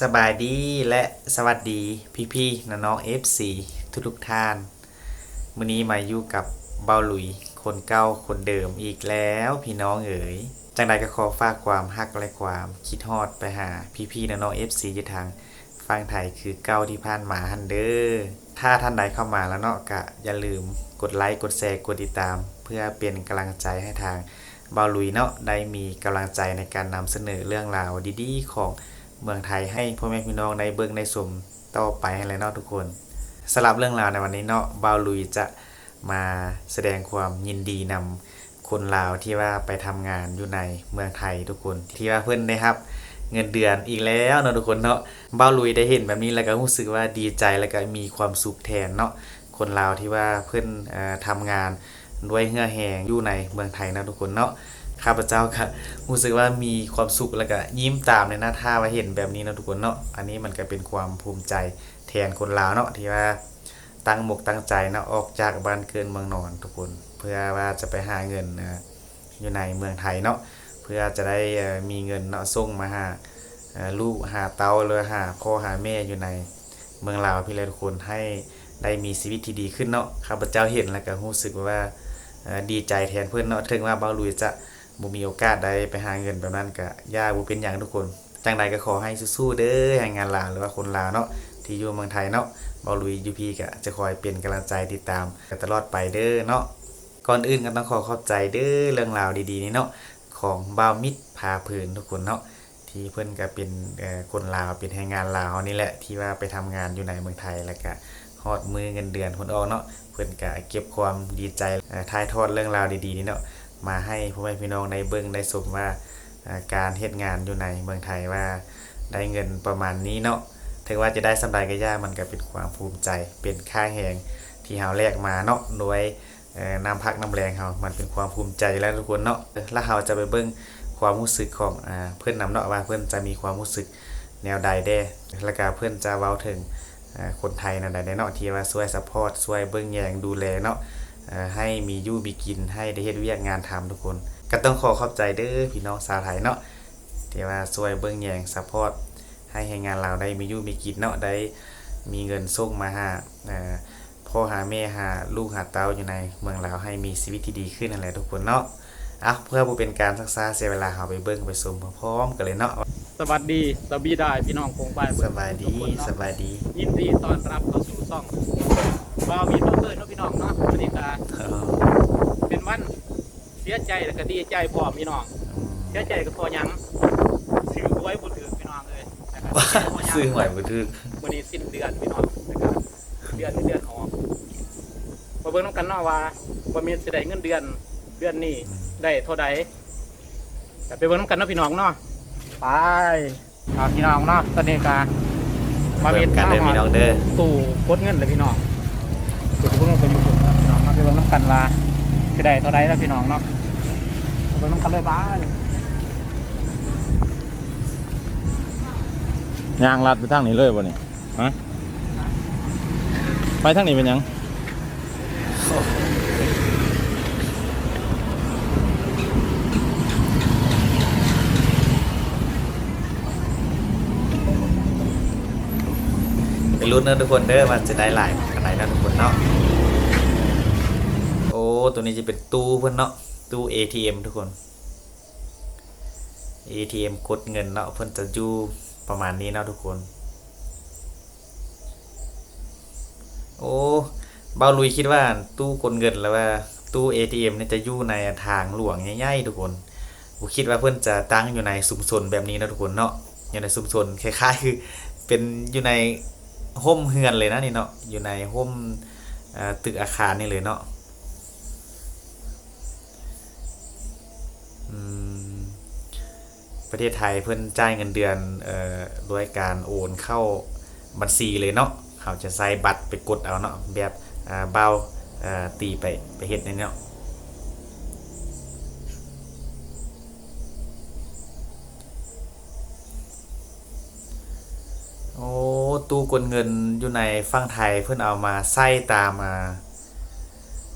สบายดีและสวัสดีพี่ๆน้องๆ FC ทุกทุกๆท่านมื้อนี้มาอยู่กับเบาหลุย คนเก่าคนเดิมอีกแล้วพี่น้องเอ๋ยจังใดก็ขอฝากความฮักและความคิดฮอดไปหาพี่ๆน้องๆ FC อยู่ทางฟังไทยคือเก้าที่ผ่านมาฮันเดอร์ถ้าท่านใดเข้ามาแล้วเนาะก็อย่าลืมกดไลค์กดแชร์กดติดตาม เพื่อเป็นกำลังใจให้ทางเบาหลุยเนาะได้มีกำลังใจในการนำเสนอเรื่องราวดีๆ ของ เมืองไทยให้พ่อแม่พี่น้องในเบิ่งในสมต่อไปให้เลยเนาะทุกคนสำหรับเรื่องราวในวันนี้เนาะบาวลุยจะมาแสดงความยินดีนำคนลาวที่ว่าไปทำงานอยู่ในเมืองไทยทุกคน ที่ว่าเพิ่อนได้ครับ เงินเดือนอีกแล้วเนาะทุกคนเนาะบาลุยได้เห็นแบบนี้แล้วก็รู้สึกว่าดีใจแล้วก็มีความสุขแทนเนาะคนลาวที่ว่าเพิ่นเอ่อทำงานด้วยเหื่อแหงอยู่ในเมืองไทยนะทุกคนเนาะ ข้าพเจ้าก็รู้สึกว่ามีความสุขแล้วก็ยิ้มตามในหน้าท่าว่าเห็นแบบนี้เนาะทุกคนเนาะอันนี้มันก็เป็นความภูมิใจแทนคนลาวเนาะที่ว่าตั้งหมกตั้งใจเนาะออกจากบ้านเกินเมืองนอนทุกคน เพื่อว่าจะไปหาเงินนะอยู่ในเมืองไทยเนาะเพื่อจะได้มีเงินเนาะส่งมาหาลูกหาเต้าหรือหาพ่อหาแม่อยู่ในเมืองลาวพี่เลยทุกคนให้ได้มีชีวิตที่ดีขึ้นเนาะข้าพเจ้าเห็นแล้วก็รู้สึกว่าดีใจแทนเพื่อนเนาะถึงว่าเบาลุยจะ บ่มีโอกาสได้ไปหาเงินแบบนั้นก็ย่าบ่เป็นหยังทุกคน จังใดก็ขอให้สู้ๆเด้อแรงงานลาวหรือว่าคนลาวเนาะที่อยู่เมืองไทยเนาะบาลุยยูพีก็จะคอยเป็นกำลังใจติดตามกันตลอดไปเด้อเนาะก่อนอื่นก็ต้องขอขอบใจเด้อเรื่องราวดีๆนี้เนาะของบ่าวมิตรพาพลินทุกคนเนาะที่เพิ่นก็เป็นเอ่อคนลาวเป็นแรงงานลาวนี่แหละที่ว่าไปทำงานอยู่ในเมืองไทยแล้วก็ฮอดมือเงินเดือนคนออกเนาะเพิ่นก็เก็บความดีใจถ่ายทอดเรื่องราวดีๆนี้เนาะ มาให้พ่อแม่พี่น้องได้เบิ่งได้ชมว่าการเฮ็ดงานอยู่ในเมืองไทยว่าได้เงินประมาณนี้เนาะถึงว่าจะได้สำาใดก็ยากมันก็เป็นความภูมิใจ เป็นค่าแรงที่เฮาแลกมาเนาะโดยเอ่อน้ำพักน้ำแรงเฮามันเป็นความภูมิใจแล้วทุกคนเนาะแล้วเฮาจะไปเบิ่งความรู้สึกของอเพิ่อนนำเนาะว่าเพิ่อนจะมีความรู้สึกแนวใดแด้แล้วก็เพิ่อนจะเว้าถึงคนไทยแนใดเนาะที่ว่าช่วยซัพพอร์ตช่วยเบิ่งแยงดูแลเนาะ ให้มีอยู่มีกินให้ได้เฮ็ดเวียกงานทำทุกคน ก็ต้องขอขอบใจเด้อพี่น้องชาวไทยเนาะที่ว่าช่วยเบิ่งแยงซัพพอร์ตให้แรงงานเราวได้มีอยู่มีกินเนาะได้มีเงินส่งมาหาเอ่อพ่อหาแม่หาลูกหาเต้าอยู่ในเมืองลาวให้มีชีวิตที่ดีขึ้นนั่นแหละทุกคนเนาะอะเพื่อบ่เป็นการซักซ่าเสียเวลาเฮาไปเบิ่งไปชมพร้อมๆกันเลยเนาะสวัสดีสบีได้พี่น้องคงไปสบายดีสบายดี ยินดีต้อนรับเข้าสู่ซ่องบ่าวมีต้นเตยเนาะพี่ น้องเนาะวันนี้ก็เออเป็นวันเสียใจแล้วก็ดีใจพร้อมพี่น้องอืมเสียใจก็พอหยังซื้อไว้บ่ถือพี่น้องเลยนะครับพอหยังซื้อหวยบ่ถึกวันนี้สิ้นเดือนพี่น้องนะครับเดือนนี้เดือนออกมาเบิ่งนำกันเนาะว่าว่ามีสิได้เงินเดือนเดือนนี้ได้เท่าใดก็ไปเบิ่งนำกันเนาะพี่น้องเนาะไปเอาพี่น้องเนาะตอนนี้ก็มาเบิ่เฮ็งดกันเด้อพี่น้องเด้อตู้กดเงินเลยพี่น้อง บิ่งน้ำกันว่าคือได้เท่าไรแล้วพี่น้องเนาะไปเบิ่งน้ำกันเลยบ้านยางลัดไปทางนี้เลยบ่นี่ฮะไปทางนี้เป็นหยังไปลุ้นเนอะทุกคนเด้อว่าจะได้หลายขนาดไหนนะทุกคนเนาะโอ้ ตัวนี้จะเป็นตู้เพื่อนเนาะตู้ ATM ทุกคน ATM กดเงินเนาะเพื่อนจะอยู่ประมาณนี้เนาะทุกคน โอ้เบาลุยคิดว่าตู้กดเงินแล้วว่าตู้ ATM เนี่ยจะอยู่ในทางหลวงใหญ่ๆทุกคนผมคิดว่าเพื่อนจะตั้งอยู่ในชุมชนแบบนี้นะทุกคนเนาะอยู่ในชุมชนคล้ายๆคือเป็นอยู่ในห่มเฮือนเลยนะนี่เนาะอยู่ในห่มเอ่อตึกอาคารนี่เลยเนาะ ประเทศไทยเพิ่นจ่ายเงินเดือนเอ่อโดยการโอนเข้าบัญชีเลยเนาะเขาจะใส่บัตรไปกดเอาเนาะแบบอ่าเบาเอ่อตีไปไปเฮ็ดในเนาะโอ้ตู้กดเงินอยู่ในฝั่งไทยเพิ่นเอามาใส่ตามมา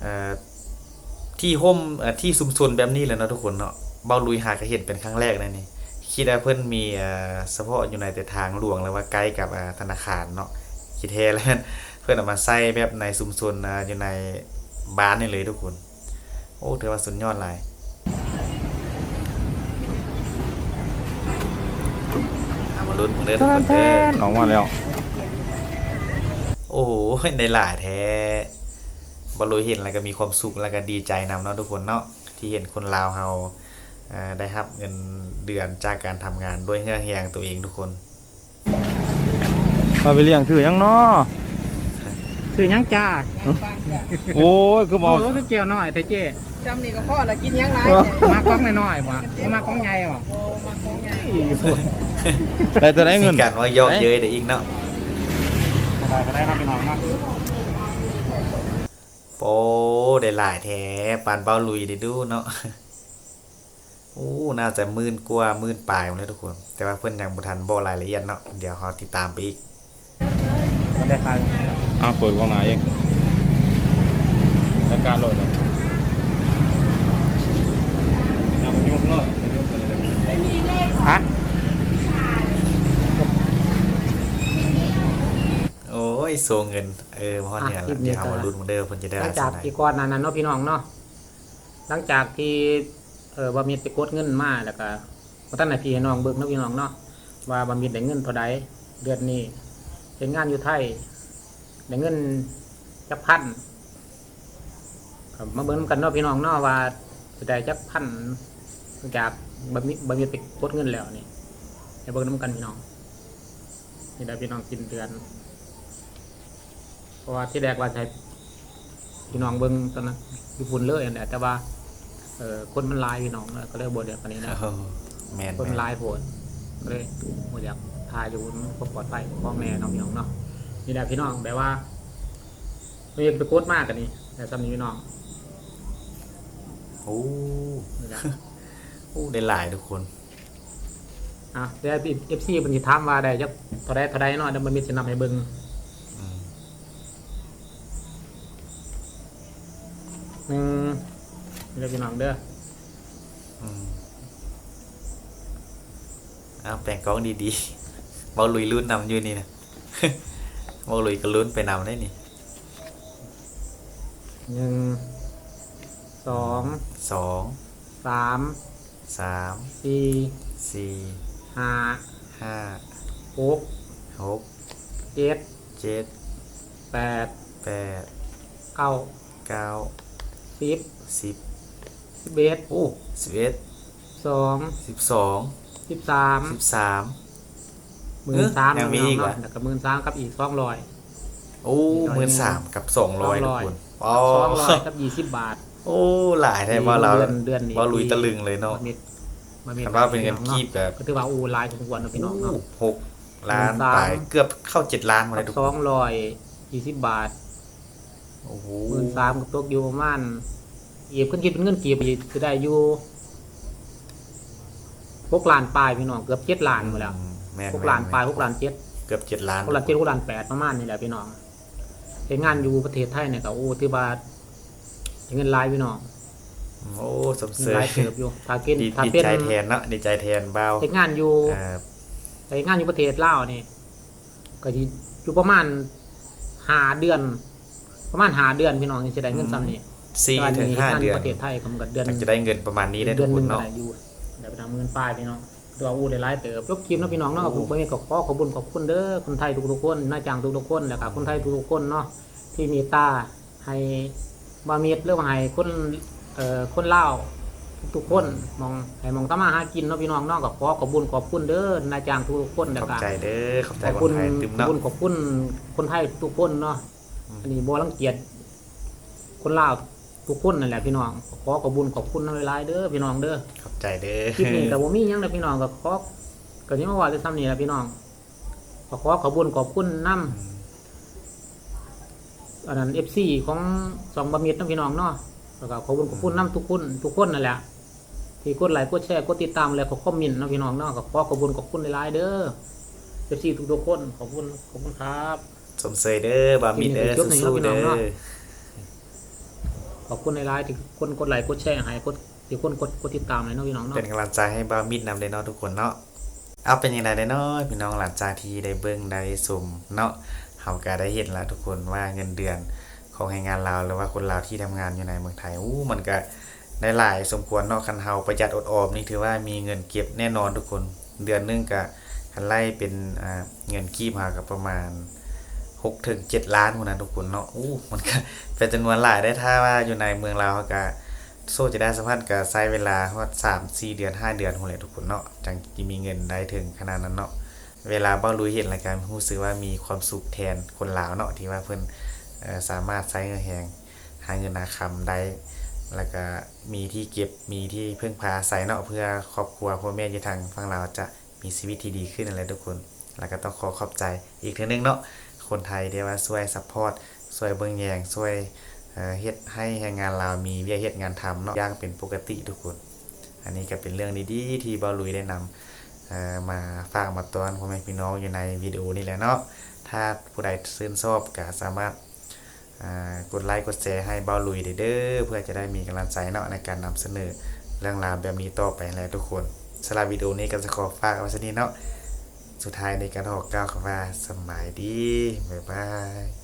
เอ่อ ที่ห่มเอ่อที่ชุมชนแบบนี้แหละเนาะทุกคนเนาะเบาลุยหาก็เห็นเป็นครั้งแรกนะนี่คิดว่าเพิ่นมีเอ่อเฉพาะอยู่ในแต่ทางหลวงแล้วว่าใกล้กับอ่าธนาคารเนาะคิดแท้แล้วเพิ่นเอามาใส่แบบในชุมชนอ่าอยู่ในบ้านนี่เลยทุกคน โอ้ถือว่าสุดยอดหลายเอามาลุ้นมึงเด้อทุกคนเด้อออกมาแล้ว โอ้โหในหลายแท้ บอลลูเห็นแล้วก็มีความสุขแล้วก็ดีใจนำเนาะทุกคนเนาะที่เห็นคนลาวเฮาอ่าได้รับเงินเดือนจากการทำงานด้วยเฮือเฮียงตัวเองทุกคนมาไปเลี้ยงคือหยังเนาะคือหยังจ้าโอ้ยคือโอ้บ่โหคือเจียวน้อยแต่เจ๊จำนี่ก็พ่อละกินยังไรมากล้องน้อยๆบ่มากล้องใหญ่บ่โอ้มาของใหญ่ได้แต่ได้เงินมีการว่ายอกเย้ยได้อีกเนาะได้ก็ได้ครับพี่น้องเนาะ โป้ได้หลายแท้ปานเบาลุยได้ดูเนาะโอ้น่าจะหมื่นกว่าหมื่นปลายหมดเลยทุกคน แต่ว่าเพิ่นยังบ่ทันบอกรายละเอียดเนาะเดี๋ยวเราติดตามไปอีกได้ครับอ้าวเปิดกล้องหน้าเองรายการโหลดแล้วเอาไปยกเลยฮะ โอ้ยโซเงิน เออพอเนี่ยแล้วเดี๋ยวเรามาลุ้นกันเด้อเพิ่นจะได้หลัรางยจากได้ที่ก่อนหนั้นนั้นเนาะพี่น้องเนาะหลังจากที่เออบามีไปกดเงินมาแล้วก็มาตั้งนาทีให้น้องเบิกเนาะพี่น้องเนาะว่าบามีได้เงินเท่าใดเดือนนี้เป็นงานอยู่ไทยได้เงินจักพันก็มาเบิ่งกันเนาะพี่น้องเนาะว่าจะได้จักพันหลังจากบามีบามีไปกดเงินแล้วนี่ให้เบิ่งน้ำกันพี่น้องนี่ได้พี่น้องกินเดือนเพ ราะว่าที่แรกว่าใช้พี่น้องเบิ้งตอนนั้นญี่ปุ่นเลยอันแหละแต่ว่าเออคนมันหลายพี่น้องเนอะก็เลยบวเดียวกันนี้นะโอ้แม่นคนแม่นหลายโผล่ก็เลยบวอยากทายอยู่มันก็ปลอดภัยพ่อแม่น้องพี่น้องเนาะนี่แหละพี่น้องแบบว่าไม่อยากไปโคตรมากกันนี่แต่สำนี้พี่น้องโอ้นี่แหละโอ้ได้หลายทุกคนอะเดี๋ยวเอฟซีมันจะถามว่าได้จะเท่าไรเท่าไรเนาะเดี๋ยวมันมีสินำให้เบิ้ง อืม หนึ่งนี่แหละพี่น้องเด้ออืมเอาแปลงกล้องดีๆบอลลุยลุ้นนำอยู่นี่นะบอลลุยก็ลุ้นไปนำได้นี่หนึ่งสองสองสามสามสี่สี่ห้าห้าหกหกเจ็ดเจ็ดแปดแปดเก้าเก้า สิบสิบสิบเอ็ดโอ้สิบเอ็ดสองสิบสองสิบสามสิบสามหมื่นสามยังมีอีกเหรอแล้วก็หมื่นสามกับอีกสองร้อยโอ้หมื่นสามกับสองร้อยทุกคนอ๋อสองร้อยกับยี่สิบบาท โอ้หลายแท้ว่าเราเดือนเดือนนี้ว่าลุยตะลึงเลยเนาะมามีมามีคันว่าเป็นเงินกีบแบบก็ถือว่าอูหลายทุกวันเนาะพี่น้องเนาะหกล้านสามไปเกือบเข้าเจ็ดล้านมาเลยทุกสคอนงร้อยยี่สิบบาท โอ้โหหมื่นสามก็ตกอยู่ประมาณเอียบขึ้นคิดเป็นเงินเกียบอีกจะได้อยู่หกล้านปลายพี่น้องเกือบเจ็ดล้านหมดแล้วอืมแม่นหกล้านแม่ปลายหกล้านเจ็ดเกือบเจ็ดล้านหกล้านเจ็ดหกล้านแปดประมาณนี่แหละพี่น้องเห็นงานอยู่ประเทศไทยเนี่ยก็โอ้ที่ว่าเงินหลายพี่น้องโอ้สมเงิเสนยหลายเติบอยู่ถ้ากินดีถ้าดีเป็นใจแทนเนาะดีใจแทนเบ้าเห็นงานอยู่อ่าเห็นงานอยู่ประเทศลาวนี่ก็ที่อยู่ประมาณหาเดือน ประมาณหาเดือนพี่น้องจะได้เงินซ้ำนี่สี่แต่ว่าถึงนี่ห้าเฮ็ดงานอเดืยู่อนประเทศไทยก็มันก็เดือนถึงจะได้เงินประมาณนี้ได้เดืทุอกนคหนึนงก็เนาะได้อยู่เดี๋ยวไปทำเงินป้ายพี่น้องตัวอูได้หลายเติบยกคลิปเนาะพี่น้องเนาะผมไม่ก็ขอขอบคุญขอบคุณเด้อคนไทยทุกๆคนนายจ้างทุกๆคนแล้วก็คนไทยทุกๆคนเนาะที่มีตาให้บามีดเรื่องให้คนเอ่อคนลาวทุกๆคนมองให้มองตามาหากินเนาะพี่น้องเนาะก็ขอขอบคุญขอบคุณเด้อนายจ้างทุกๆคนแล้วขอบก็ใจเด้อขอบใจขอบคคุนณไทยตึมขอบเนาะคุณขอบคุณคนไทยทุกคนเนาะ อืมอันนี้บ่รังเกียจคนลาวทุกคนนั่นแหละพี่น้องขอขอบคุญขอบคุณน้หลายๆเด้อพี่น้องเด้อขอบใจเด้อคลิปนี้แต่ว่ามีหยังเลยพี่น้องก็ขอก็ยังว่าจะทำนี่แหละพี่น้องก็ขอขอบคุญขอบคุณน้ำอันนั้นเอฟซีของสองบะมิดน้ำพี่น้องเนาะแล้วก็ขอบคุญขอบคุณน้ำทุกคนทุกคนนั่นแหละที่กดไลค์กดแชร์กดติดตามแล้วก็คอมเมนต์เนาะพี่น้องเนาะก็ขอขอบคุญขอบคุณหลายๆเด้อเอฟซีทุกๆคนขอบคุณขอบคุณครับ สมเสยเด้อบามิดเด้อคลิปนี้สู้คลิปๆนี้เด้เนาะอขอบคุณในไลน์ที่คนกดไลค์กดแชร์ให้กดเดี๋ยวคนกดกดติดตามเลยเนาะพี่น้องเนาะเป็นกำลังใจให้บ่าวมิดนำเลยเนาะทุกคนเนาะเอาเป็นยังไงได้เนาะพี่น้องหลังจากที่ได้เบิ่งได้สมเนาะเฮาก็ได้เห็นแล้วทุกคนว่าเงินเดือนของแรงงานลาวหรือว่าคนลาวที่ทำงานอยู่ในเมืองไทยอู้มันก็ได้หลายสมควรเนาะคันเฮาประหยัดอดออมนี่ถือว่ามีเงินเก็บแน่นอนทุกคนเดือนหนึงก็คันไล่เป็นอ่าเงินกีบหาก็ประมาณ 6ถึง7ล้านพุ่นนะทุกคนเนาะอู้มันก็เป็นจำนวนหลายได้ถ้าว่าอยู่ในเมืองลาวเขาก็โซ่จะได้สัมพันธ์กับใช้เวลาฮอดสามสี่เดือนห้าเดือนหัวเลยทุกคนเนาะจังจะมีเงินได้ถึงขนาดนั้นเนาะเวลาเบ้าลุยเห็นรายการรู้สึกว่ามีความสุขแทนคนลาวเนาะที่ว่าเพิ่นเอ่อสามารถใช้เงินแหงหาเงินนาคำได้แล้วก็มีที่เก็บมีที่พึ่งพาอาศัยเนาะเพื่อครอบครัวพ่อแม่ยู่ทางฝั่งลาจะมีชีวิตที่ดีขึ้นอะไรทุกคน แล้วก็ต้องขอขอบใจอีกทีนึงเนาะ คนไทยที่ว่าช่วยซัพพอร์ตช่วยเบิ่งแยงช่วยเฮ็ดให้แรงงานลาวมีเวียเฮ็ดงานทำเนาะย่างเป็นปกติทุกคน อันนี้ก็เป็นเรื่องดีๆที่บอลุยได้นำมาฝากมาตอนพ่อแม่พี่น้องอยู่ในวิดีโอนี้แหละเนาะถ้าผู้ใดชื่นชอบก็สามารถกดไลค์กดแชร์ให้บอลุยเด้อเพื่อจะได้มีกำลังใจเนาะในการนำเสนอเรื่องราวแบบนี้ต่อไปแหละทุกคนสำหรับวิดีโอนี้ก็จะขอฝากไว้สักนิดเนาะ สุดท้ายในการออกล่าวคำว่าสมัยดี บ๊ายบาย